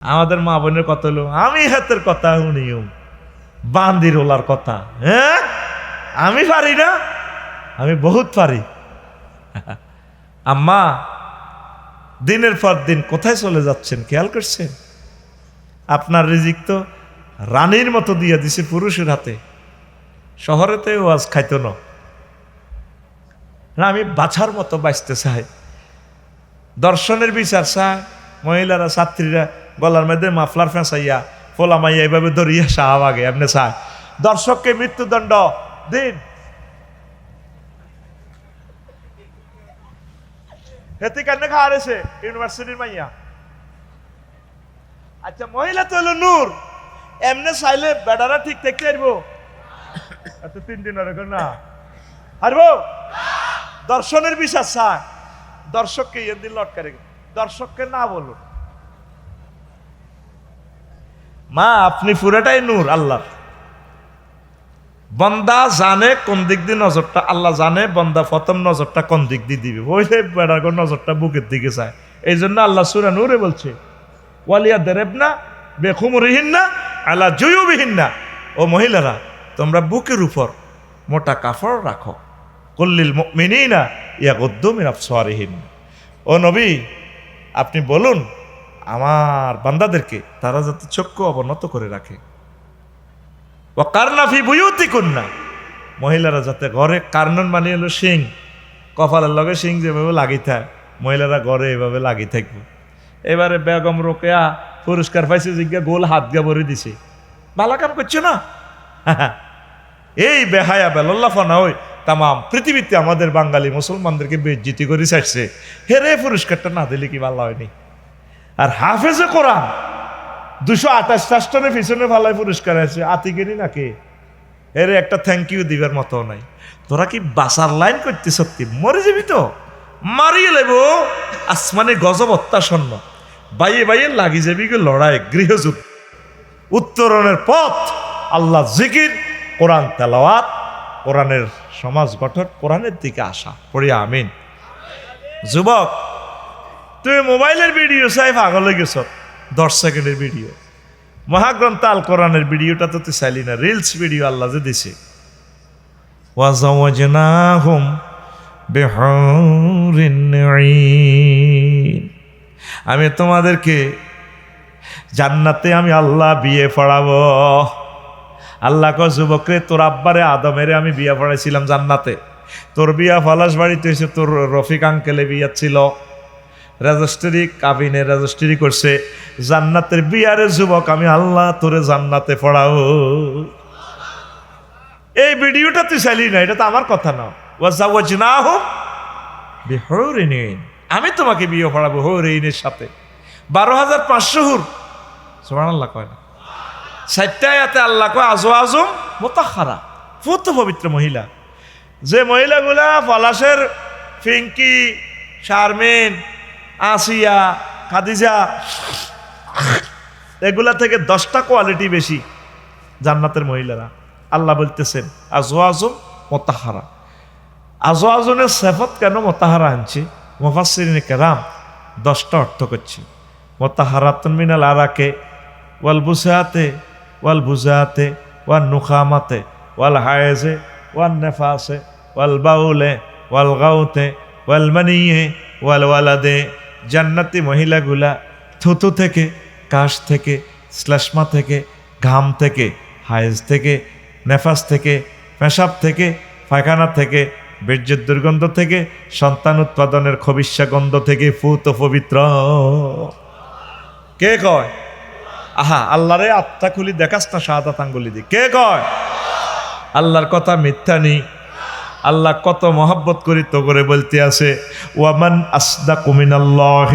আমাদের মা বোনের কথা হলো আমি হাতের কথা উনিও বান্দির ওলার কথা। হ্যাঁ? আমি পারি না? আমি বহুত পারি। আম্মা দিনের পর দিন কোথায় চলে যাচ্ছেন? খেয়াল করছেন? আপনার রিজিক তো রানীর মতো দিয়ে দিছে পুরুষের হাতে। শহরেতে ওয়াজ খাইতো না। না, আমি বাছার মতো বাঁচতে চাই। দর্শনের বিচার চায় মহিলারা ছাত্রীরা গলার মধ্যে মাফলার ফেঁসাইয়া, ফোলা মাইয়া এইভাবে ধরিয়া শাহবাগে এমনি চায় দর্শককে মৃত্যুদণ্ড দিন। হেতে কেন খাওয়া রয়েছে ইউনিভার্সিটির মাইয়া। আচ্ছা মহিলা তো হলো নূর। এমনি চাইলে বেড়ারা ঠিক থাকতে পারব এত তিন দিন এরকম না। হারবো? দর্শনের বিশ্বাস চায় দর্শককে ইয়ে দিন লটকারে দর্শককে না বলুন মা, আপনি পুরাটাই নূর আল্লাহ বন্দা জানে কোন দিক দিয়ে নজরটা, আল্লাহ জানে বন্দা প্রথম নজরটা কোন দিক দিয়ে দিবে। ওইলে বেড়ার নজরটা বুকের দিকে চায়। এই জন্য আল্লাহ সুরা নূরে বলছে, ওয়ালিয়া দেরেব না বেখুমরিহীন না আল্লাহ জয়বিহীন না ও মহিলারা, তোমরা বুকের উপর মোটা কাপড় রাখো। কল্লিল মিনিনা ইয়া গদ্দমিন আফসারিহীন ও নবী, আপনি বলুন আমার বান্দাদেরকে তারা যাতে চক্ষু অবনত করে রাখে। ও কারনাফি বুয়ুতি কন্যা মহিলারা যাতে ঘরে কার্নন মানে হলো সিং কপালের লগে সিং যেভাবে লাগি থাকে, মহিলারা ঘরে এভাবে লাগি থাকবে। এবারে বেগম রোকেয়া পুরস্কার পাইছে, জিজ্ঞা গোল হাত গা ভরে দিছে। ভালো কাম করছ না? এই বেহায়া বেল্লাফানা ওই তামাম পৃথিবীতে আমাদের বাঙালি মুসলমানদেরকে বেজ্জিতি করে ছাড়ছে। হেরে পুরস্কারটা না দিলে কি ভালো হয়নি আর হাফেজে কোরআন। দুশো আঠাশ রাষ্ট্রের পিছনে ভালাই পুরস্কার আছে। আতিকেরই নাকি এর একটা থ্যাংক ইউ দিবার মতো নাই। তোরা কি বাসার লাইন করতে সত্যি? মরে যাবি তো? মারিয়ে লেব। আসমানে গজব অত্যাসন্ন। বাইয়ে বাইয়ে লাগি যাবি গো লড়াই, গৃহযুদ্ধ। উত্তরণের পথ, আল্লাহ জিকির, কোরআন তেলাওয়াত, কোরআনের সমাজ গঠন, কোরআনের দিকে আসা। পড়ি আমিন। যুবক তুমি মোবাইলের ভিডিও চাই, পাগল হয়ে গেছ। দশ সেকেন্ডের ভিডিও। মহাগ্রন্থ আল কোরআনের ভিডিওটা তো তুই চাইলি না রিলস ভিডিও আল্লাহ যে দিছে। আমি তোমাদেরকে জান্নাতে আমি আল্লাহ বিয়ে পড়াবো। আল্লাহ কো যুবকরে, তোর আব্বারে আদমেরে আমি বিয়ে পড়াইছিলাম জান্নাতে। তোর বিয়া ফলাস বাড়িতে হয়েছে তোর রফিক আঙ্কেলে বিয়া ছিল। রেজিস্ট্রি, কাবিনে রেজিস্ট্রি করছে। জান্নাতের বিয়ারে যুবক, আমি আল্লাহ তোরে জান্নাতে পড়াবো। এই ভিডিওটা তুই চাইলি না, এটা তো আমার কথা না। ওয়াজ না হোক বিহরিনীন। আমি তোমাকে বিয়ে পড়াবো হরিণের সাথে। বারো হাজার পাঁচশো হুর। সোমান আল্লাহ কয় না। সাইটায়াতে আল্লাহ কয়, আজো আজম মোতাহারা ফুত পবিত্র মহিলা। যে মহিলাগুলা পলাশের ফিঙ্কি, শারমিন আসিয়া, খাদিজা, এগুলা থেকে দশটা কোয়ালিটি বেশি জান্নাতের মহিলারা। আল্লাহ বলতেছেন, আজো আজম মোতাহারা। আজো আজনের সেফত কেন মোতাহারা আনছে? মুফাসসিরিন কেরাম দশটা অর্থ করছে। মোতাহারাতুন মিনাল আরাকে, ওয়াল বুসাতে, ওয়াল বুজাতে, ওয়াল নুখামাতে, ওয়াল হায়েজে, ওয়াল নেফাসে, ওয়াল বাউলে, ওয়াল গাউতে, ওয়াল মানিয়ে, ওয়াল ওয়ালাদে। জান্নাতি মহিলাগুলা থুতু থেকে, কাশ থেকে, শ্লেষ্মা থেকে, ঘাম থেকে, হায়েজ থেকে, নেফাস থেকে, পেশাব থেকে, পায়খানা থেকে, বীর্যের দুর্গন্ধ থেকে, সন্তান উৎপাদনের খবিষ্যা গন্ধ থেকে ফুত পবিত্র। কে কয়? আহা, আল্লাহরে আত্মা খুলি দেখাস না শাহাদাত আঙ্গুলি দি কে কয়? আল্লাহর কথা মিথ্যা নি আল্লাহ কত মহব্বত করি তো করে বলতে আছে, ওয়ামান আসদা কুমিনাল্লাহ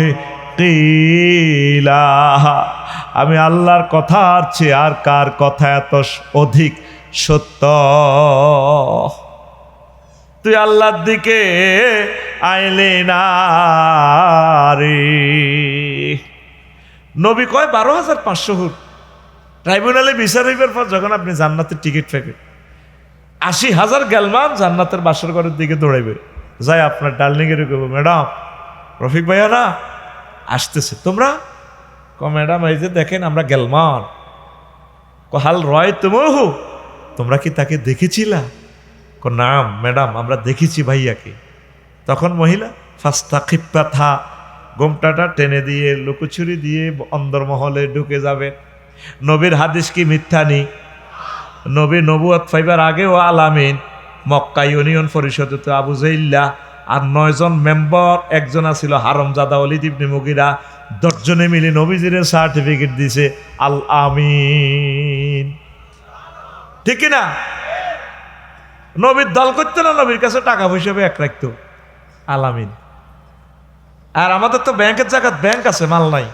আমি আল্লাহর কথার চেয়ে আর কার কথা এত অধিক সত্য? তুই আল্লাহর দিকে আইলে না নবী কয়, বারো হাজার পাঁচশো হুট ট্রাইব্যুনালে বিচার হইবার পর যখন আপনি জান্নাতের টিকিট ফেকেন আশি হাজার গেলমান জান্নাতের বাসর ঘরের দিকে দৌড়াইবে। যাই আপনার ডার্লিংয়ের কব ম্যাডাম। রফিক ভাইয়া না? আসতেছে। তোমরা? ক ম্যাডাম, এই যে দেখেন আমরা গেলমান হাল রয় তুমহু। তোমরা কি তাকে দেখেছিলা? ক নাম, ম্যাডাম, আমরা দেখেছি ভাইয়াকে। তখন মহিলা, ফাস্তা থা। গোমটাটা টেনে দিয়ে লুকোছুরি দিয়ে, অন্দরমহলে ঢুকে যাবে। নবীর হাদিস কি মিথ্যা নি? নবী নবুয়াত ফাইবার আগেও আলামিন মক্কা ইউনিয়ন পরিষদে তো আবু জাইল্লা আর নয়জন মেম্বার, একজন আছিল হারমজাদা অলিদ ইবনে মুগিরা। দশজনে মিলে নবীজিরে সার্টিফিকেট দিছে আল আমিন। ঠিক না নবীর দল করতো না, নবীর কাছে টাকা পয়সা এক রাখতো। আলামিন আর আমাদের তো ব্যাংকের জায়গায় ব্যাংক আছে, মাল নাই।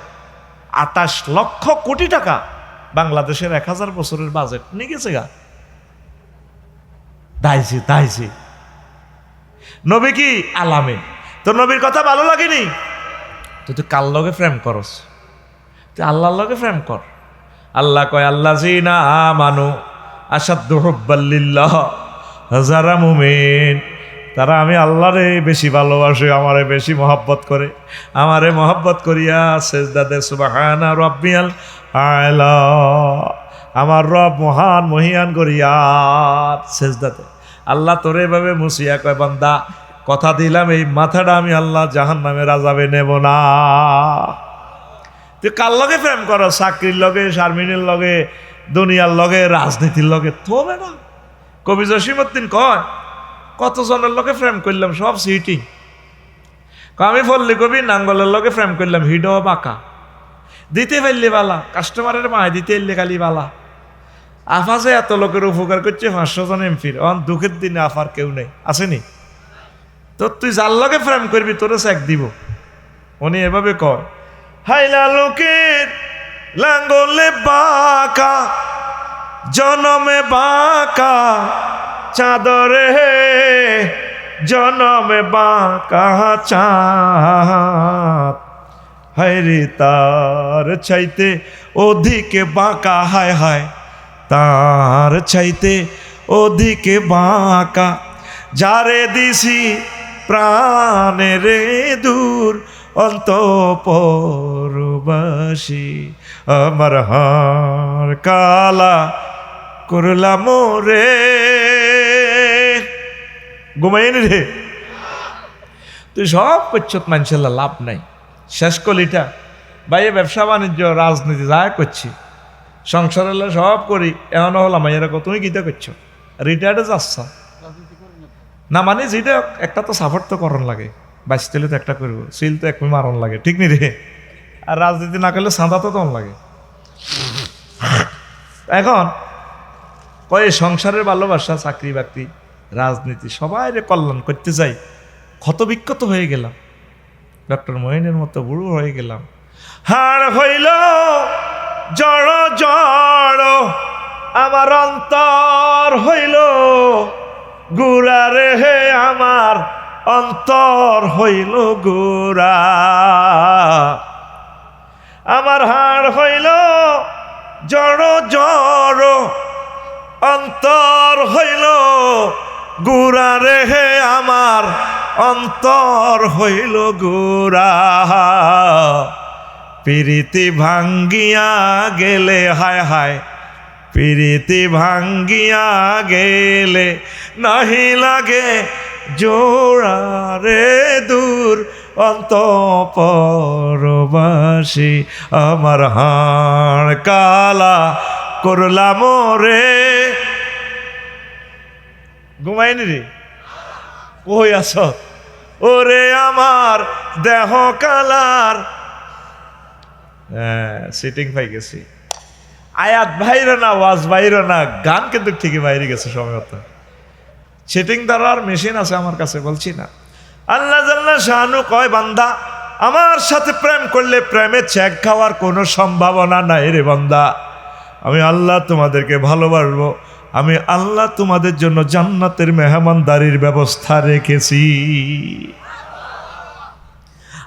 আটাশ লক্ষ কোটি টাকা। বাংলাদেশের এক হাজার বছরের বাজেট নিয়ে গেছে গা। দাইছি দাইছি। নবী কি? আলামে তো নবীর কথা ভালো লাগেনি? তুই তো কার লগে প্রেম করস? তুই আল্লাহর লগে প্রেম কর। আল্লাহ কয় আল্লাহ জিনা মানু আসাদ্দু হব্বাল্লিল্লাহ হাজারা মুমিন। তারা আমি আল্লাহরে বেশি ভালোবাসে, আমারে বেশি মহব্বত করে। আমারে মহব্বত করিয়া সেজদাদে সুবাহানা রব্বিয়াল আলা আমার রব মহান মহিয়ান করিয়া সেজদাতে। আল্লাহ তোরে এভাবে মুসিয়া কয়, বান্দা, কথা দিলাম, এই মাথাটা আমি আল্লাহ জাহান নামে রাজাবে নেব না। তুই কার লগে প্রেম করো চাকরির লগে, শারমিনের লগে, দুনিয়ার লগে, রাজনীতির লগে? থবে না। কবি জসিমুদ্দিন কয়, কতজনের লগে প্রেম করলাম? সব সিটিং। আমি ফল্লি কবি, নাঙ্গলের লগে প্রেম করলাম হিডো বাঁকা। দিতে পারলি বালা কাস্টমারের মায় দিতে এলে খালি বালা। আফা যে এত লোকের উপকার করছে, পাঁচশো জন এমপির অন দুঃখের দিনে আফার কেউ নেই। আসেনি তো তুই যার লগে প্রেম করবি, তোরে চেক দিব। উনি এভাবে কয়, হাইলা লোকের লাঙ্গলে বাঁকা, জনমে বাঁকা, চাদরে জনমে বাঁকা, চাঁদ। হায়রে তার চাইতে ওদিকে বাঁকা, হায় হায় তার চাইতে ওদিকে বাঁকা। যারে দিছি প্রাণের দূর অন্তপরবাসী, আমার হার কালা করলাম রে ঘুমাইনি রে? তুই সব করছ মানুষের লাভ নাই। শেষ কলিটা। ভাই, এ ব্যবসা বাণিজ্য, রাজনীতি যা করছি সংসার হলে সব করি, এমন হলাম এরকম তুমি গীতা করছ? রিটায়ার্ডে যাচ্ছ? না মানে যেটা একটা তো সাপোর্ট তো করণ লাগে বাইশ তেলে তো একটা করব, সিল তো এক মারণ লাগে, ঠিক নি রে? আর রাজনীতি না করলে সাঁদা তো তখন লাগে। এখন, কয়ে, সংসারের ভালোবাসা চাকরি বাকরি রাজনীতি সবাই কল্যাণ করতে যাই ক্ষতবিক্ষত হয়ে গেলাম। ডক্টর মহিনের মতো বুড়ো হয়ে গেলাম। হাড় হইল, জড় জড়, আমার অন্তর হইল। গুড়া রে হে, আমার অন্তর হইল গুড়া। আমার হাড় হইল, জড় জড়, অন্তর হইল। গুড়া রে হে, আমার অন্তর হইল গুড়া। পিরিতি ভাঙ্গিয়া গেলে, হায় হায়, পিরিতি ভাঙ্গিয়া গেলে নাহি লাগে জোড়া রে দূর। অন্ত পরবাসী আমার হাড় কালা করলাম রে। ঘুমাইনি রে? কই আস ওরে আমার দেহ কালার। হ্যাঁ সিটিং পাই গেছি। আয়াত বাইরে না, ওয়াজ বাইরে না, গান কিন্তু ঠিকই বাইরে গেছে সময় মতো। সিটিং ধরার মেশিন আছে আমার কাছে, বলছি না। আল্লাহ জাল্লা শাহানু কয়, বান্দা, আমার সাথে প্রেম করলে প্রেমে চেক খাওয়ার কোনো সম্ভাবনা নাই রে বান্দা। আমি আল্লাহ তোমাদেরকে ভালোবাসবো। আমি আল্লাহ তোমাদের জন্য জান্নাতের মেহমানদারির ব্যবস্থা রেখেছি।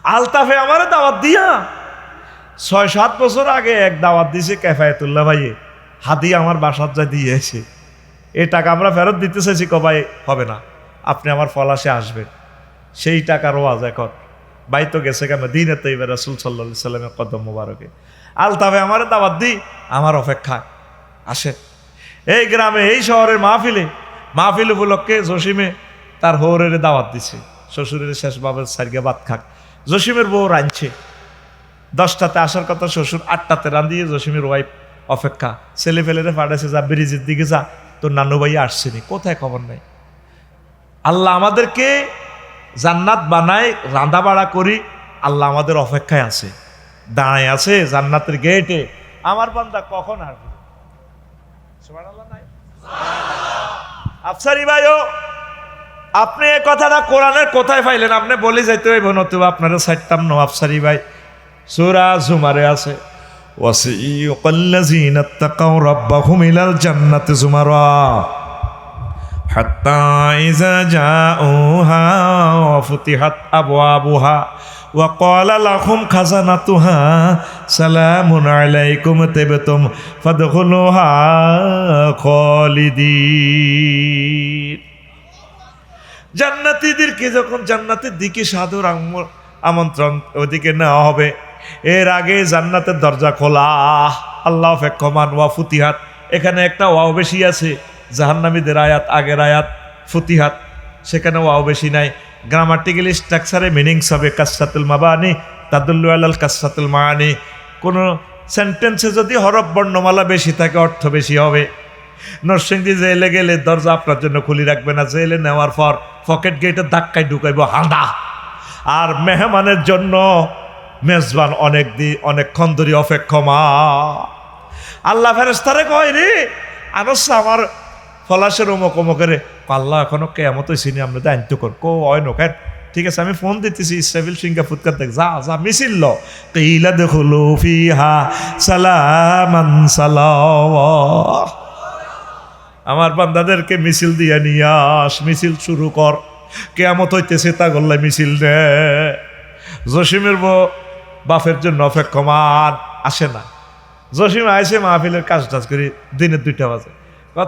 আলতাফে আমার দাওয়াত দিয়া ছয় সাত বছর আগে এক দাওয়াত দিছে কেফায়তুল্লাহ ভাইয়ে। হাদি আমার বাসার যা দিয়েছে এ টাকা আমরা ফেরত দিতে চাইছি কবাই হবে না। আপনি আমার ফলাসে আসবেন। সেই টাকার ওয়াজ এখন। বাই তো গেছে কেন দিনে তো এবার রাসুল সাল্লা সাল্লামের কদম মুবারকে। আলতাফে আমার দাবাত দি, আমার অপেক্ষায়। আসে এই গ্রামে, এই শহরের মাহফিলে, মাহফিল উপলক্ষে জসিমে তার হৌরের দাওয়াত দিছে। শ্বশুরের শেষ বাবার সারিকে ভাত খাক। জসিমের বউ রাঁধছে। দশটাতে আসার কথা শ্বশুর আটটাতে রাঁধিয়ে জসিমের ওয়াইফ অপেক্ষা, ছেলে ফেলেরে পাঠাইছে, যা ব্রিজের দিকে যা, তোর নানু ভাই আসছেনি কোথায় খবর নাই? আল্লাহ আমাদেরকে জান্নাত বানায়, রাঁধা বাড়া করি, আল্লাহ আমাদের অপেক্ষায় আছে। দাঁড়ায় আছে জান্নাতের গেটে আমার বান্দা কখন আসবে নাই? আফসারি ভাইও আপনি এই কথাটা কোরআনের কোথায় পাইলেন আপনি বলে যাইতে হইব নতুবা আপনারা সাইতাম নো আফসারি ভাই সুরা জুমারে আছে وسيق الذين اتقوا ربهم إلى الجنة زمرا حتى إذا جاءوها وفتحت أبوابها وقال لهم خزنتها سلام عليكم تبتم فادخلوها خالدين জান্নাতীদেরকে যখন জান্নাতের দিকে সাধুর আম- আমন্ত্রণ ওদিকে নেওয়া হবে এর আগে জান্নাতের দরজা খোলা আল্লাহ ফেক্ষমান ওয়া ফুতিহাত এখানে একটা ওয়াও বেশি আছে জাহান্নামীদের আয়াত আগের আয়াত ফুতিহাত সেখানে ওয়াও বেশি নাই গ্রামাটিক্যালি স্ট্রাকচারে মিনিংস হবে কাসাতুল মাবানি তাদুল্লু আলাল কাসাতুল মানি কোনো সেন্টেন্সে যদি হরফ বর্ণমালা বেশি থাকে, অর্থ বেশি হবে। নরসিংদী জেলে গেলে দরজা আপনার জন্য খুলি রাখবে না, জেলে নেওয়ার পর পকেট গেটে ধাক্কায় ঢুকাইব হাঁদা। আর মেহমানের জন্য মেজবান অনেক দি অনেকক্ষণ ধরে অপেক্ষমা আল্লাহ ফেরেস্তারে কয় রে, আনস আমার ফলাশের অমুক অমুকের আল্লাহ এখনও কেমত চিনি আমরা তো আনতে কর। কো হয় নোকের ঠিক আছে, আমি ফোন দিতেছি সেভিল সিংহা ফুটকার দেখ। যা যা, মিছিল ল। কিলা দেখল ফিহা সালামান সালাওয়া আমার বান্দাদেরকে মিছিল দিয়া নিয়ে আস, মিছিল শুরু কর। কেয়ামত হইতেছে তা গল্লাই মিছিল নে জসিমের বউ বাপের জন্য অপেক্ষমান আসে না। জসিম আইসে মাহফিলের কাজ টাজ করি, দিনের দুইটা বাজে।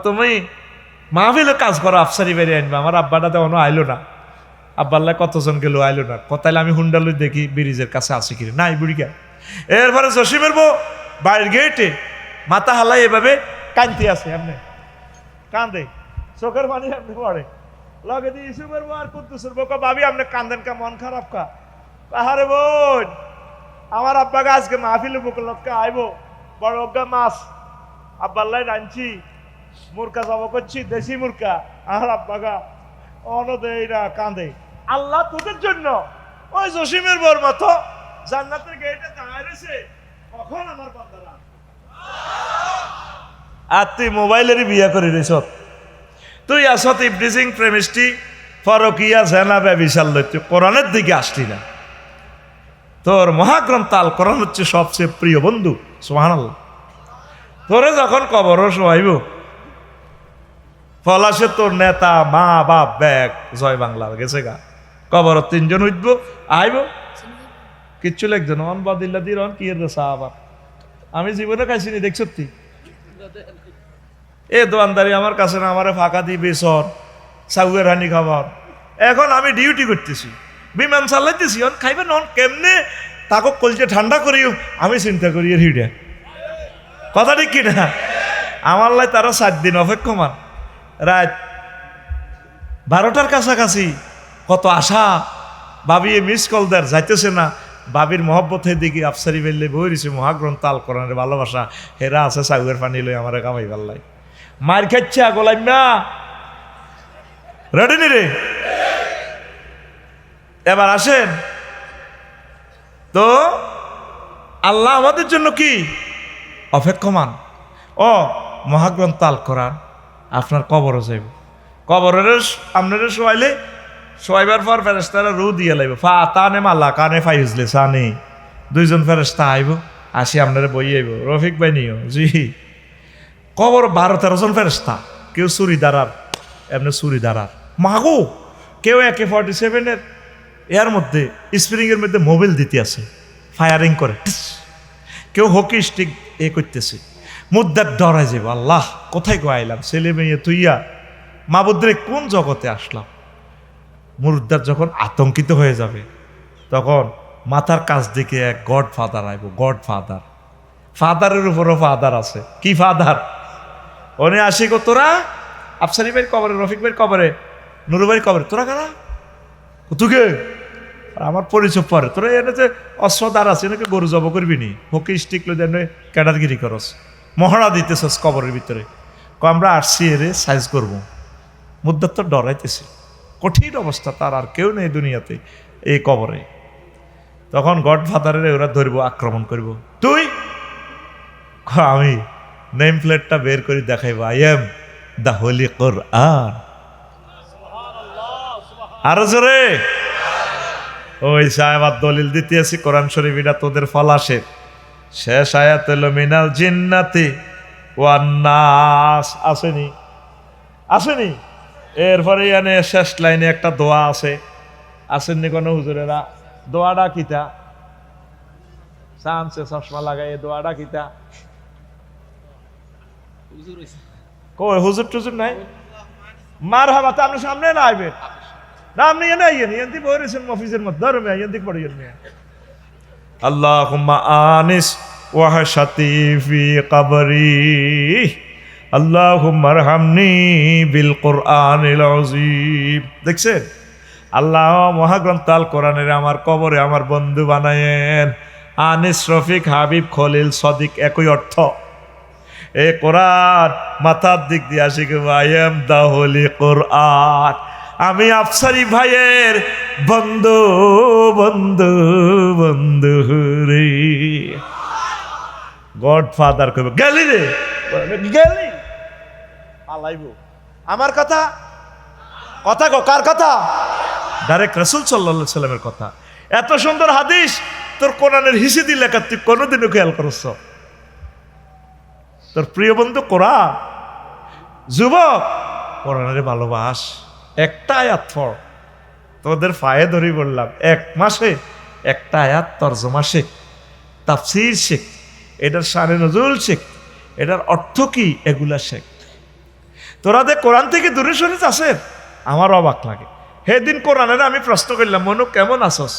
তুমি মাহফিলের কাজ করো আফসারি বেড়ে আনবে, আমার আব্বাটা তো এখনও আইলো না। আব্বাল্লাহ কতজন গেল, আইলো না। কথাইলে আমি হুন্ডালুই দেখি ব্রিজের কাছে আসি কিরে নাই বুড়িকা। এরপরে জসিমের বউ বাড়ির গেটে মাথা হালাই এভাবে কানতে আছে এমনি। কান্দে চোখের পানি আপনি পড়ে। লগে দিয়ে ইসুমের বউ আর কুদ্দুসের বউ ভাবি, আপনি কান্দেন কা, মন খারাপ কা? আহারে বোন, আমার আব্বাকে আজকে মাহফিলে বুক লক্কা আইব, বড় অজ্ঞা মাছ। আব্বাল্লাই রাঁধছি মুরকা যাব করছি, দেশি মুরকা আর আব্বাগা, অন দেই না কান্দে আল্লাহ তোদের জন্য ওই জসিমের বর মতো জান্নাতের গেটে দাঁড়ায় রয়েছে। কখন আমার বান্দারা? আর তুই মোবাইলেরই বিয়া করে রেছ তুই আসত ইবডিজিং প্রেমিস্টি ফরকিয়া, জেনা ব্যবিশাল তুই কোরআনের দিকে আসলি না। তোর মহাগ্রন্থ আল কোরআন হচ্ছে সবচেয়ে প্রিয় বন্ধু সোহান তোরে যখন কবর শোয়াইব ফলাসে তোর নেতা, মা, বাপ, ব্যাগ। জয় বাংলার গেছে গা। কবর তিনজন উঠবো, আইব। কিচ্ছু লাগছে না। অন বাদিল্লা দিয়ে অন কি আবার আমি জীবনে খাইছিনি দেখছ তুই এ দোয়ানদারি আমার কাছে না, আমারে ফাঁকা দিয়ে বেসর সাউয়ের হানি খাবার। এখন আমি ডিউটি করতেছি। বিমান চালাইতেছি, অন খাইবে নন কেমনে তাকে কলছে ঠান্ডা করিও, আমি চিন্তা করি হিডে। কথা ঠিক কিনা আমার লাই তারা সাত দিন অপেক্ষমান। রাত বারোটার কাছাকাছি। কত আশা। ভাবি মিস কল দেয় যাইতেছে না। বাবির মহব্বতের দিকে আফসারি বেললে বই রয়েছে মহাগ্রন্থ আল কোরআনের ভালোবাসা। হেরা আছে সাগুয়ের পানি লই আমার কামাই পাল্লাই মার খাচ্ছে গোলাম না রেডি নি রে? এবার আসেন। তো, আল্লাহ আমাদের জন্য কি? অপেক্ষমান ও, মহাগ্রন্থ আল কোরআন। আপনার কবরও যাইব কবরের আপনারা শোয়াইলে শোয়াইবার পর ফেরেস্তারা রু দিয়ে লাইব। ফা তানে মাল্লা কানে ফাইজলে, সানে। দুইজন ফেরেস্তা আইব, আসি আপনারা বই আইব। রফিক ভাই নিও। জি। কবর বারো তেরো জন ফেরেস্তা কেউ চুরি দাঁড়ার এমনি চুরি দাঁড়ার মাগো, কেউ একে ফর্টি সেভেনের এর মধ্যে, স্প্রিংয়ের মধ্যে মোবাইল দিতে আছে, ফায়ারিং করে। কেউ হকি স্টিক এ করতেছে। মুদ্রার ডরাই যাব, আল্লাহ, কোথায় গো আইলাম? ছেলে মেয়ে তুইয়া, মাবুদ্রে কোন জগতে আসলাম? মুর্দার যখন আতঙ্কিত হয়ে যাবে, তখন মাথার কাছ দিকে এক গড ফাদার আইব গড ফাদার ফাদারের উপরও ফাদার আছে। কি ফাদার? ওনে আসি গো তোরা? আফসারি ভাইয়ের কবরে, রফিক ভাইয়ের কবরে, নুরু ভাইয়ের কবরে। তোরা কারা? তুকে আমার পরিচয় পরে। তোরা এনে যে অস্ত্রদার আছে এনেকে গরু জব করবি নি? হকি স্টিক লো দেন ক্যাডারগিরি করস। মহড়া দিতেছস কবরের ভিতরে। ক আমরা আসছি এরে সাইজ করব। মুদ্দার তো ডরাইতেছে। কঠিন অবস্থা, তার আর কেউ নেই দুনিয়াতে এই কবরে। তখন গড ফাদারের ওরা ধরবো, আক্রমণ করব। তুই? আমি নেম প্লেটটা বের করে দেখাইব। I am the holy Quran আরও জোরে? ওই সাহেব দলিল দিতে আছি কোরআন শরীফ, এটা তোদের ফলাসের শেষ আয়াত হলো মিনাল জিন্নাতি ওয়ান্নাস। আসেনি। আসেনি। এরপরে এনে শেষ লাইনে একটা দোয়া আছে। আসেননি কোনো হুজুরেরা? দোয়াটা কিতা? সামসে চশমা লাগাই দোয়াটা কিতা? হুজুর টুজুর নাই? মার হাবা তো আপনি সামনে না আইবেন? না আপনি এনে আইয়েন এনতি বইরেছেন মফিজের মধ্যে। ধরো মেয়ে এনতি পড়িয়েন মেয়ে আল্লাহুম্মা আনিস। ওয়াহশাতি ফি কবরি। আল্লাহুম্মা আরহামনি বিল আযীম। দেখছেন? আল্লাহ মহাগ্রন্থ আল কোরআনের আমার কবরে আমার বন্ধু বানায়েন। আনিস রফিক হাবিব খলিল সদিক একই অর্থ। এ কোরআন মাথার দিক দিয়ে আসি I am the holy Quran. আমি আফসারি ভাইয়ের বন্ধু বন্ধু বন্ধু রে। গড ফাদার কইব গেলি রে। গেলি? আলাইব। আমার কথা? কথা গো কার কথা? ডাইরেক্ট রসুল সাল্লা সাল্লামের কথা। এত সুন্দর হাদিস তোর কোরআনের হিসেদি লেখা তুই কোনোদিনও খেয়াল করছ তোর প্রিয় বন্ধু কোরআন। যুবক কোরআনের ভালোবাস। একটা আয়াত পড়। তোদের পায়ে ধরি বললাম এক মাসে একটা আয়াত তর্জমা শেখ তাফসির শেখ। এটার সারে নজরুল শেখ, এটার অর্থ কি এগুলা শেখ? তোরা দে কোরআন থেকে দূরে সরে আসেন আমার অবাক লাগে। সেদিন কোরআনের আমি প্রশ্ন করলাম, মনু, কেমন আসস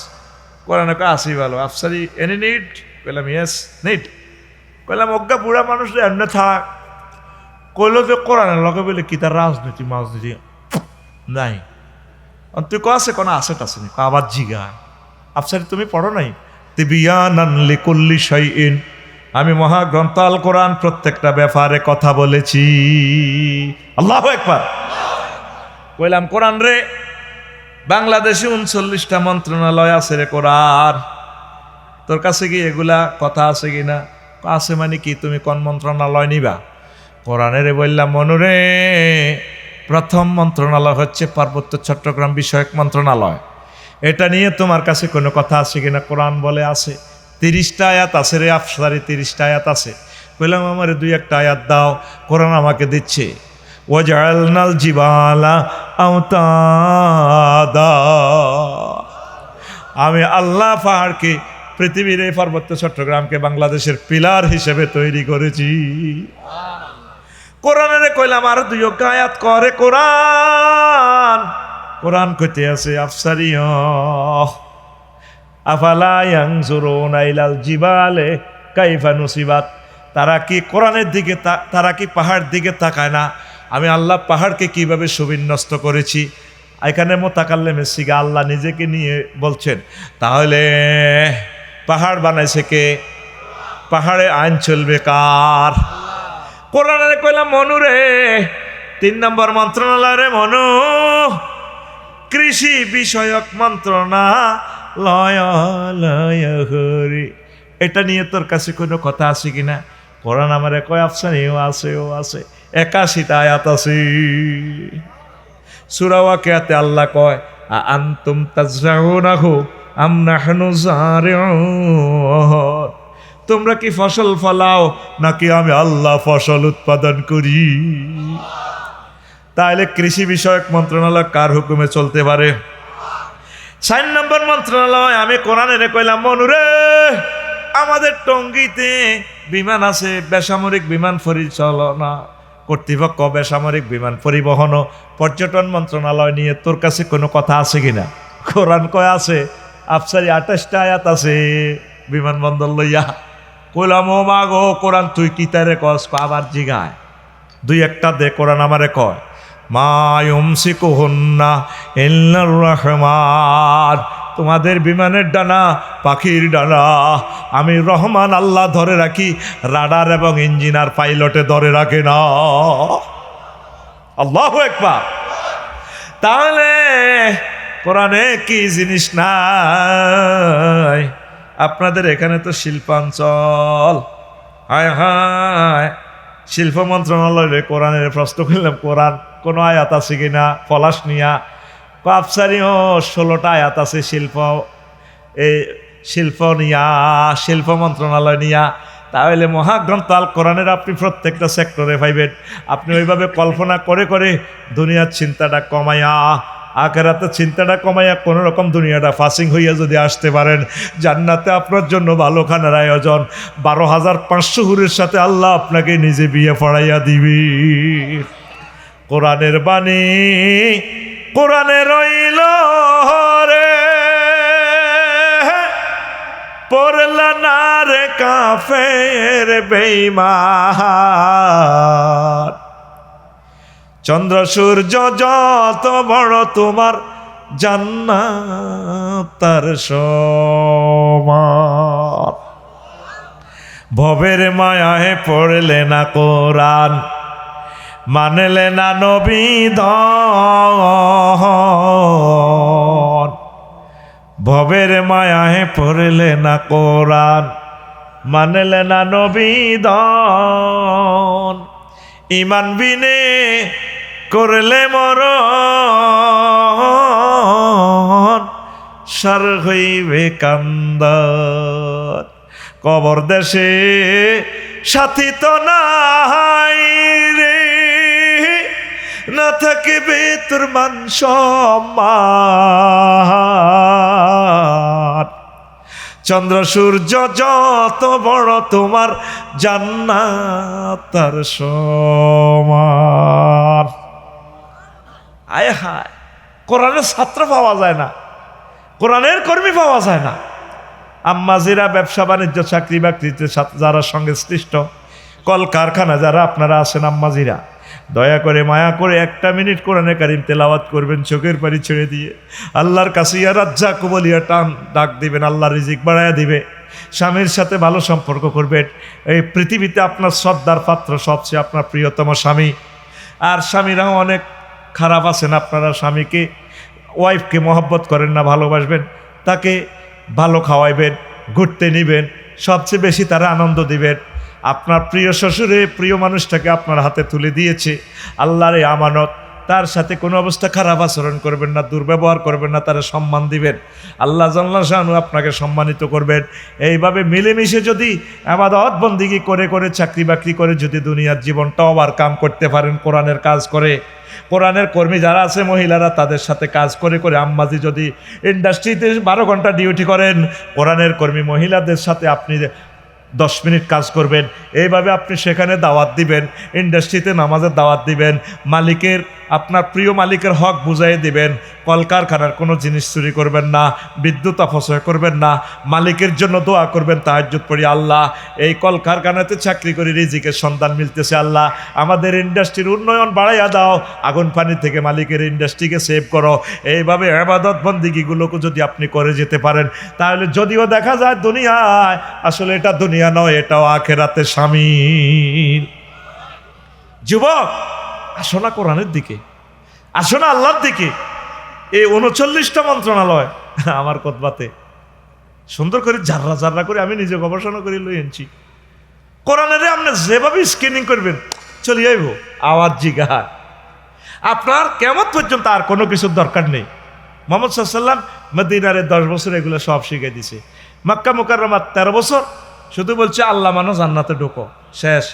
কোরআনে কয়, আসি ভালো। আফসারি, এনি নিট কইলাম ইয়েস নিট কইলাম, অজ্ঞা বুড়া মানুষ এমনি থাক, কইলো যে কোরআনের লগে বলে কি তার রাজনীতি, মাজনীতি? নাই। তুই ক আছে, কোনো আছে নি? আবার জিগা আফসারি, তুমি পড়ো নাই? তিবিয়ানান লিকুল্লি শাইইন। আমি মহাগ্রন্থ আল কোরআন প্রত্যেকটা ব্যাপারে কথা বলেছি। আল্লাহ একবার কইলাম, কোরআন রে, বাংলাদেশে উনচল্লিশটা মন্ত্রণালয় আছে রে কোরআন। তোর কাছে কি এগুলা কথা আছে কি না আছে মানে কি, তুমি কোন মন্ত্রণালয় নিবা? কোরআনের বললাম মনুরে প্রথম মন্ত্রণালয় হচ্ছে পার্বত্য চট্টগ্রাম বিষয়ক মন্ত্রণালয়। এটা নিয়ে তোমার কাছে কোনো কথা আছে কিনা? কোরআন বলে আছে। তিরিশটা আয়াত আছে রে আফসারি, তিরিশটা আয়াত আছে। কইলাম, আমার দুই একটা আয়াত দাও, কোরআন আমাকে দিচ্ছে। ওয়াজালনাল জিবালা আওতাদা। আমি আল্লাহ পাহাড়কে, পৃথিবীর এই পার্বত্য চট্টগ্রামকে বাংলাদেশের পিলার হিসেবে তৈরি করেছি। কোরআনের কইলাম, আর দুই আয়াত করে কোরআন। কোরআন কইতে আছে আফসারি আফালা ইয়াংজুরুনা ইলাল জিবালে, কাইফা নুসিবাত। তারা কি কোরআনের দিকে তারা কি পাহাড় দিকে তাকায় না? আমি আল্লাহ পাহাড়কে কীভাবে সুবিন্যস্ত করেছি? এখানে মোতাকাল্লে মেসিগা আল্লাহ নিজেকে নিয়ে বলছেন, তাহলে পাহাড় বানাইছে কে? পাহাড়ে আইন চলবে কার? কোরআনের কইলাম মনু রে, তিন নম্বর মন্ত্রণালয় রে মনু, কৃষি বিষয়ক মন্ত্রণালয় লয় হরি এটা নিয়ে তোর কাছে কোনো কথা আছে কিনা কোরআন আমারে কয় আফসান এও আছে ও আছে একাশিটা আয়াত আছে সুরাওয়া কেয়াতে আল্লাহ কয় আন্তুম তাজরাউনাহু আম নাহনু তোমরা কি ফসল ফলাও নাকি আমি আল্লাহ ফসল উৎপাদন করি তাহলে কৃষি বিষয়ক মন্ত্রণালয় কার হুকুমে চলতে পারে চার নম্বর মন্ত্রণালয়, আমি কোরআনের কইলাম, মনুরে, আমাদের টঙ্গিতে বিমান আছে, বেসামরিক বিমান পরিচালনা কর্তৃপক্ষ, বেসামরিক বিমান পরিবহন ও পর্যটন মন্ত্রণালয় নিয়ে তোর কাছে কোনো কথা আছে কিনা? কোরআন কয় আছে, আফসারি আঠাশটা আয়াত আছে, বিমানবন্দর লইয়া। কইলাম, ও মা গো, কোরআন তুই কি তারে কস? আবার জিগায়। দুই একটা দে, কোরআন আমারে কয়। মা ইউমসিকুহুন্না ইল্লার রহমান। তোমাদের বিমানের ডানা, পাখির ডানা, আমি রহমান আল্লাহ ধরে রাখি, রাডার এবং ইঞ্জিনার পাইলটে ধরে রাখে না। আল্লাহ একবার তাহলে কোরআনে কি জিনিস নাই? আপনাদের এখানে তো শিল্পাঞ্চল। হায় হায়। শিল্প মন্ত্রণালয়ে কোরআনের প্রশ্ন করলাম, কোরআন কোনো আয়াত আছে কি না পলাশ নিয়া। কাপসারিও ষোলোটা আয়াত আছে শিল্প, এই শিল্প নিয়া, শিল্প মন্ত্রণালয় নিয়া। তাহলে মহাগ্রন্থ আল কোরআনের আপনি প্রত্যেকটা সেক্টরে পাইবেন। আপনি ওইভাবে কল্পনা করে করে দুনিয়ার চিন্তাটা কমাইয়া আখেরাতে চিন্তাটা কমাইয়া কোনো রকম দুনিয়াটা ফাসিং হইয়া যদি আসতে পারেন, জান্নাতে আপনার জন্য ভালো খানার আয়োজন। বারো হাজার পাঁচশো হুরের সাথে আল্লাহ আপনাকে নিজে বিয়ে পড়াইয়া দিবি। কোরআনের বাণী কোরআনে রইল রে পড়লা না রে কাফের বেইমান চন্দ্র সূর্য যত বড় তোমার জান্নাত, তার সমান। ভবের মায়ায় পড়লে না কোরআন। মানলে না নবীদন ভবের মায়ায় পড়লে না কোরআন, মানলে না নবীদন ইমান বিনে করলে মর সার হইবে কান্দন কবর দেশে সাথী তো নাই থাকিবে তোর মান সম্মান। চন্দ্র, সূর্য যত বড় তোমার জান্নাত, তার সমান। আয় হায়, কোরআনের ছাত্র পাওয়া যায় না। কোরআনের কর্মী পাওয়া যায় না। আম্মাজিরা ব্যবসা বাণিজ্য, চাকরি বাকরিতে যারা সঙ্গে সৃষ্ট কল কারখানা যারা আপনারা আছেন আম্মাজিরা দয়া করে মায়া করে একটা মিনিট কোরআনে কারিম তেলাওয়াত করবেন, চোখের পানি ছেড়ে দিয়ে। আল্লাহর কাছে ইয়া রাজ্জা কুবলিয়া টান ডাক দিবেন আল্লাহ রিজিক বাড়াইয়া দিবে। স্বামীর সাথে ভালো সম্পর্ক করবেন। এই পৃথিবীতে আপনার শ্রদ্ধার পাত্র সবচেয়ে আপনার প্রিয়তম স্বামী। আর স্বামীরাও অনেক খারাপ আছেন, আপনারা স্বামীকে, ওয়াইফকে মহব্বত করেন না, ভালোবাসবেন। তাকে ভালো খাওয়াইবেন, ঘুরতে নিবেন। সবচেয়ে বেশি তারা আনন্দ দিবেন। আপনার প্রিয় শ্বশুরে, প্রিয় মানুষটাকে আপনার হাতে তুলে দিয়েছে। আল্লাহর এই আমানত, তার সাথে কোনো অবস্থা খারাপ আচরণ করবেন না, দুর্ব্যবহার করবেন না, তারা সম্মান দিবেন। আল্লাহ জাল্লা শাহানু আপনাকে সম্মানিত করবেন। এইভাবে মিলেমিশে যদি আবাদত বন্দিগি করে করে, চাকরি বাকরি করে যদি দুনিয়ার জীবনটা ওভার কাম করতে পারেন, কোরআনের কাজ করে, কোরআনের কর্মী যারা আছে, মহিলারা তাদের সাথে কাজ করে করে আম্মাজি যদি ইন্ডাস্ট্রিতে বারো ঘণ্টা ডিউটি করেন, কোরআনের কর্মী মহিলাদের সাথে আপনি দশ মিনিট কাজ করবেন। এইভাবে আপনি সেখানে দাওয়াত দিবেন ইন্ডাস্ট্রিতে নামাজের দাওয়াত দিবেন মালিকের আপনার প্রিয় মালিকের হক বুঝাই দিবেন, কলকারখানার কোনো জিনিস চুরি করবেন না, বিদ্যুৎ অপচয় করবেন না, মালিকের জন্য দোয়া করবেন, তাহাজ্জুদ পড়ি, আল্লাহ, এই কলকারখানাতে চাকরি করে রিজিকের সন্ধান মিলতেছে, আল্লাহ, আমাদের ইন্ডাস্ট্রির উন্নয়ন বাড়াইয়া দাও, আগুন পানি থেকে মালিকের ইন্ডাস্ট্রিকে সেভ করো, এইভাবে আবাদত বন্দিগিগুলোকে যদি আপনি করে যেতে পারেন, তাহলে যদিও দেখা যায় দুনিয়ায়, আসলে এটা দুনিয়া নয়, এটাও আখেরাতে সামিল যুবক আসো না কোরআনের দিকে আসো না আল্লাহর দিকে। এই উনচল্লিশটা মন্ত্রণালয় আমার কতবাতে সুন্দর করে জাররা জাররা করে আমি নিজে গবেষণা করে লই আনছি। কোরআনের আপনি যেভাবে স্ক্রিনিং করবেন, চলে যাইব আওয়াজ জিগা আপনার কেমন পর্যন্ত আর কোনো কিছুর দরকার নেই। মোহাম্মদ সাল্লাম মদিনারে দশ বছর এগুলো সব শিখে দিছে। মক্কা মুকাররমার তেরো বছর, শুধু বলছে, আল্লাহ মানো জান্নাতে ঢোকো, শেষ,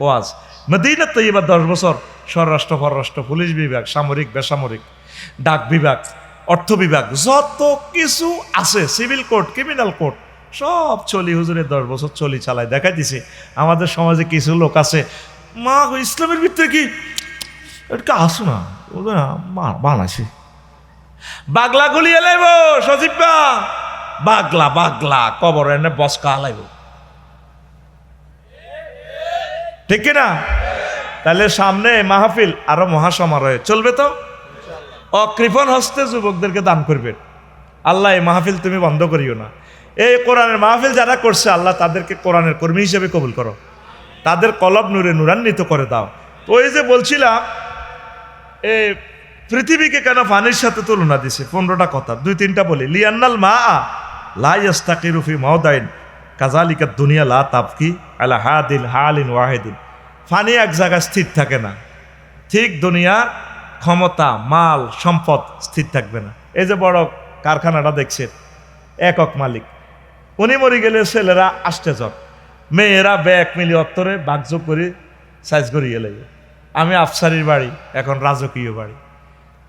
ওয়াজ। মদিনা এবার দশ বছর স্বরাষ্ট্র পররাষ্ট্র, পুলিশ বিভাগ, সামরিক, বেসামরিক, ডাক বিভাগ, অর্থ বিভাগ, যত কিছু আছে, সিভিল কোর্ট, ক্রিমিনাল কোর্ট, সব চলি হুজুরে দশ বছর চলি চালায় দেখাই দিছে আমাদের সমাজে কিছু লোক আছে, মা ইসলামের ভিতরে কি? এটা আসো না মা- বানাইছে। বাগলা গুলিয়ে লাইব সজীব বাগলা বাগলা, কবর এনে বসকা লাইব ঠিক না তাহলে সামনে মাহফিল আরও মহাসমারোহে চলবে তো? অকৃপণ হস্তে যুবকদেরকে দান করবেন। আল্লাহ এই মাহফিল তুমি বন্ধ করিও না। এই কোরআনের মাহফিল যারা করছে আল্লাহ তাদেরকে কোরআনের কর্মী হিসেবে কবুল করো। তাদের কলব নূরে নূরান্বিত করে দাও। তো ওই যে বলছিলাম এ পৃথিবীকে কেন পানির সাথে তুলনা দিছে? পনেরোটা কথা। দুই তিনটা বলি। লিয়ান্নাল মা লাইস্তাকি রুফি মাওদাইন কাজালিকা দুনিয়া লা তাবকি আলা হাদিন হালিন ওয়াহেদিন। ফানি এক জায়গায় স্থির থাকে না। ঠিক দুনিয়ার ক্ষমতা, মাল, সম্পদ স্থির থাকবে না। এই যে বড় কারখানাটা দেখছেন, একক মালিক। উনি মরে গেলে ছেলেরা আসতে যাক। মেয়েরা ব্যাগ মিলি অত্তরে বাগযোগ করে সাইজ করিয়ে লাগে আমি আফসারির বাড়ি, এখন রাজকীয় বাড়ি।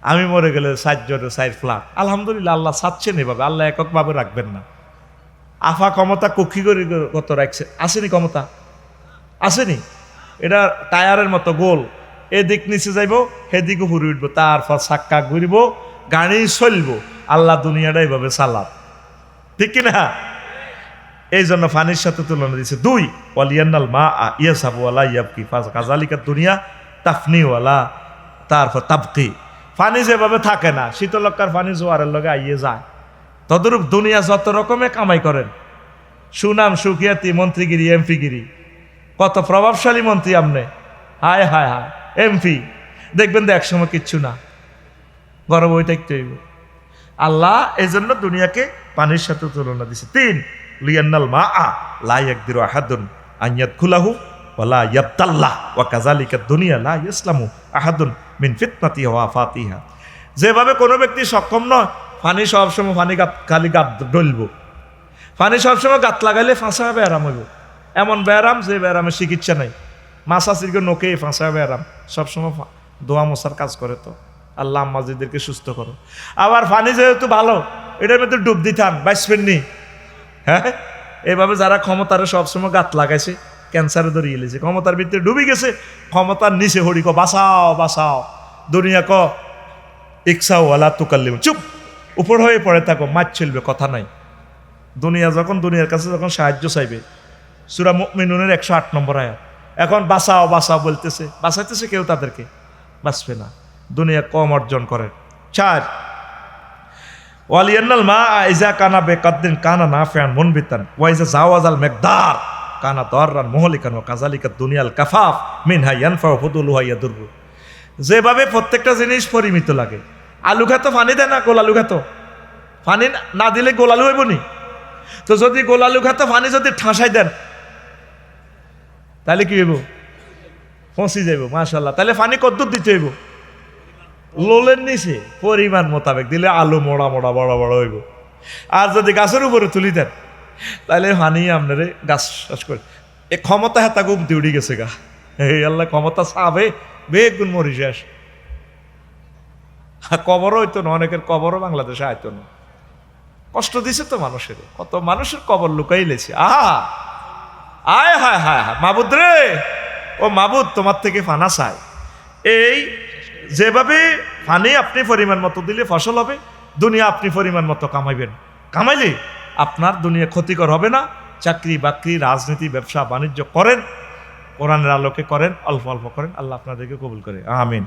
আমি মরে গেলে সাত জনের সাইড ফ্ল্যাট। আলহামদুলিল্লাহ, আল্লাহ চাচ্ছেন এভাবে। আল্লাহ এককভাবে রাখবেন না। আফা ক্ষমতা কক্ষি করে কত রাখছে। আসেনি ক্ষমতা? আসেনি? এটা টায়ারের মতো গোল। এদিক নিচে যাইব, সেদিকে ঘুরে উঠবো, তারপর চাক্কা ঘুরিব, গাড়ি চলব। আল্লাহ দুনিয়াটা এইভাবে চালাত ঠিক কিনা? এই জন্য ফানির সাথে তুলনা দিয়েছে দুই, ওয়ালিয়ান্নাল মা ইয়া সাবওয়ালা ইয়াবকি। ফাজ কাজালিকা দুনিয়া তাফনিওয়ালা তারপর তাবকি। ফানি যেভাবে থাকে না শীতলক্ষার ফানি জোয়ারের লগে আইয়ে যায়। তদরূপ দুনিয়া যত রকমে কামাই করেন। সুনাম, সুখিয়াতি, মন্ত্রীগিরি, এমপিগিরি। কত প্রভাবশালী মন্ত্রী আপনি। হায় হায় হায়। এমপি। দেখবেন তো একসময় কিচ্ছু না। গরম ওই থাকতে হইব। আল্লাহ এই জন্য দুনিয়াকে পানির সাথে তুলনা দিছে। তিন, লিয়ান্নাল মা আ লা ইয়াকদিরু আহাদুন আন ইয়াদখুলাহু ওয়ালা ইয়াবতাল্লাহ ওয়া কাজালিকা দুনিয়া লা ইসলামু আহাদুন মিন ফিতনাতি ওয়া আফাতিহা। যেভাবে কোনো ব্যক্তি সক্ষম নয়, পানি সবসময় পানি গাত খালি গাত ডলবো। পানি সবসময় গাত লাগাইলে ফাঁসা ব্যায়াম হইব। এমন ব্যায়াম যে ব্যায়ামের চিকিৎসা নাই। মাছা সিরকে নোকে ফাঁসা ব্যায়াম। সবসময় দোয়া মশার কাজ করে তো। আল্লাহ আম্মাজিদেরকে সুস্থ করো। আবার পানি যেহেতু ভালো, এটার মধ্যে ডুব দিতাম বাইসবেন নি। হ্যাঁ? এভাবে যারা ক্ষমতারে সবসময় গাত লাগাইছে, ক্যান্সারে ধরিয়ে এলেছে ক্ষমতার ভিতরে ডুবে গেছে, ক্ষমতার নিচে হরি ক, বাঁচাও বাঁচাও। দুনিয়া ক ইকসাও আলা তুকাল্লিম চুপ! উপর হয়ে পড়ে থাকো, মাছ চলবে, কথা নাই। দুনিয়া যখন, দুনিয়ার কাছে যখন সাহায্য চাইবে সুরা মিনুনের একশো আট নম্বর আয়াত। এখন বাঁচাও বাঁচাও বলতেছে বাঁচাইতেছে কেউ তাদেরকে? বাঁচবে না। দুনিয়া কম অর্জন করে। চার ওয়ালিয়ান্নাল মা আইজা কানা বেকাদ্দিন কানা না ফেয়ান মনবিতান ওয়াইজা জাওয়াজাল মেকদার কানা দররান মোহলিকান ও কাজালিকা দুনিয়াল কাফাফ মিন হাই ইয়ানফা হুদুল হাইয়া দুর্বু যেভাবে প্রত্যেকটা জিনিস পরিমিত লাগে। আলু খাতো ফানি দেয় না গোল আলু খাতো পানি না দিলে গোল আলু হইব নি তো যদি গোল আলু খাতো পানি যদি ঠাসাই দেন তাহলে কি হইব? ফসি যাইব মাশাল্লাহ তাহলে পানি কদ্দুর দিতে হইব। লোলের নিচে পরিমাণ মোতাবেক দিলে আলু মোড়া মোড়া বড় বড় হইব। আর যদি গাছের উপরে তুলি দেন, তাহলে হানি আপনারে গাছ চাষ করে। এ ক্ষমতা হেতা গুম উড়ি গেছে গা। এই আল্লাহ ক্ষমতা চাবে, বেগুন মরি শেষ কবরও হইতো না, অনেকের কবরও বাংলাদেশে আইতো না। কষ্ট দিছে তো মানুষের কত মানুষের কবর লুকাই লেছে আহা! আয়, হায় হায় হায়। মাবুদ রে। ও মাবুদ, তোমার থেকে ফানা চাই। এই যেভাবে ফানি আপনি পরিমাণ মতো দিলে ফসল হবে, দুনিয়া আপনি পরিমাণ মতো কামাইবেন। কামাইলে আপনার দুনিয়া ক্ষতিকর হবে না। চাকরি বাকরি, রাজনীতি, ব্যবসা, বাণিজ্য করেন, কোরআনের আলোকে করেন, অল্প অল্প করেন। আল্লাহ আপনাদেরকে কবুল করে। আমিন।